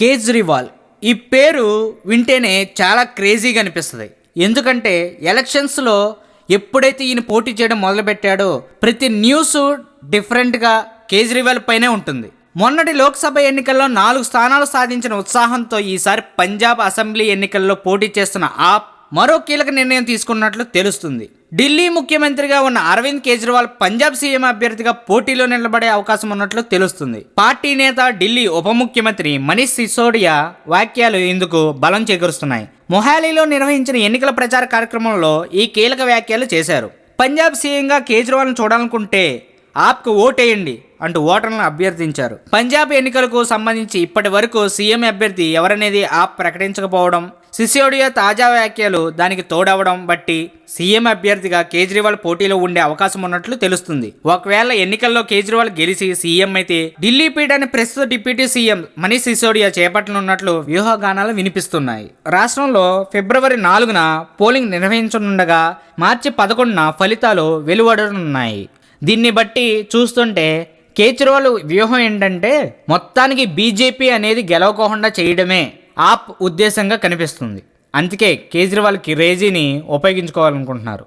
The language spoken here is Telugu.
కేజ్రీవాల్. ఈ పేరు వింటేనే చాలా క్రేజీగా అనిపిస్తుంది. ఎందుకంటే ఎలక్షన్స్లో ఎప్పుడైతే ఈయన పోటీ చేయడం మొదలుపెట్టాడో ప్రతి న్యూస్ డిఫరెంట్గా కేజ్రీవాల్ పైనే ఉంటుంది. మొన్నటి లోక్సభ ఎన్నికల్లో నాలుగు స్థానాలు సాధించిన ఉత్సాహంతో ఈసారి పంజాబ్ అసెంబ్లీ ఎన్నికల్లో పోటీ చేస్తున్న ఆప్ మరో కీలక నిర్ణయం తీసుకున్నట్లు తెలుస్తుంది. ఢిల్లీ ముఖ్యమంత్రిగా ఉన్న అరవింద్ కేజ్రీవాల్ పంజాబ్ సీఎం అభ్యర్థిగా పోటీలో నిలబడే అవకాశం ఉన్నట్లు తెలుస్తుంది. పార్టీ నేత ఢిల్లీ ఉప ముఖ్యమంత్రి మనీష్ సిసోడియా వ్యాఖ్యలు ఇందుకు బలం చేకూరుస్తున్నాయి. మొహాలీలో నిర్వహించిన ఎన్నికల ప్రచార కార్యక్రమంలో ఈ కీలక వ్యాఖ్యలు చేశారు. పంజాబ్ సీఎంగా కేజ్రీవాల్ను చూడాలనుకుంటే ఆప్కు ఓటేయండి అంటూ ఓటర్లను అభ్యర్థించారు. పంజాబ్ ఎన్నికలకు సంబంధించి ఇప్పటి వరకు సీఎం అభ్యర్థి ఎవరనేది ఆప్ ప్రకటించకపోవడం సిసోడియా తాజా వ్యాఖ్యలు దానికి తోడవడం బట్టి సీఎం అభ్యర్థిగా కేజ్రీవాల్ పోటీలో ఉండే అవకాశం ఉన్నట్లు తెలుస్తుంది. ఒకవేళ ఎన్నికల్లో కేజ్రీవాల్ గెలిచి సీఎం అయితే ఢిల్లీ పీఠాన్ని ప్రస్తుత డిప్యూటీ సీఎం మనీష్ సిసోడియా చేపట్టనున్నట్లు వ్యూహగానాలు వినిపిస్తున్నాయి. రాష్ట్రంలో ఫిబ్రవరి నాలుగున పోలింగ్ నిర్వహించనుండగా మార్చి పదకొండున ఫలితాలు వెలువడనున్నాయి. దీన్ని బట్టి చూస్తుంటే కేజ్రీవాల్ వ్యూహం ఏంటంటే మొత్తానికి బీజేపీ అనేది గెలవకోకుండా చేయడమే ఆప్ ఉద్దేశంగా కనిపిస్తుంది. అందుకే కేజ్రీవాల్ క్రేజీని ఉపయోగించుకోవాలనుకుంటున్నారు.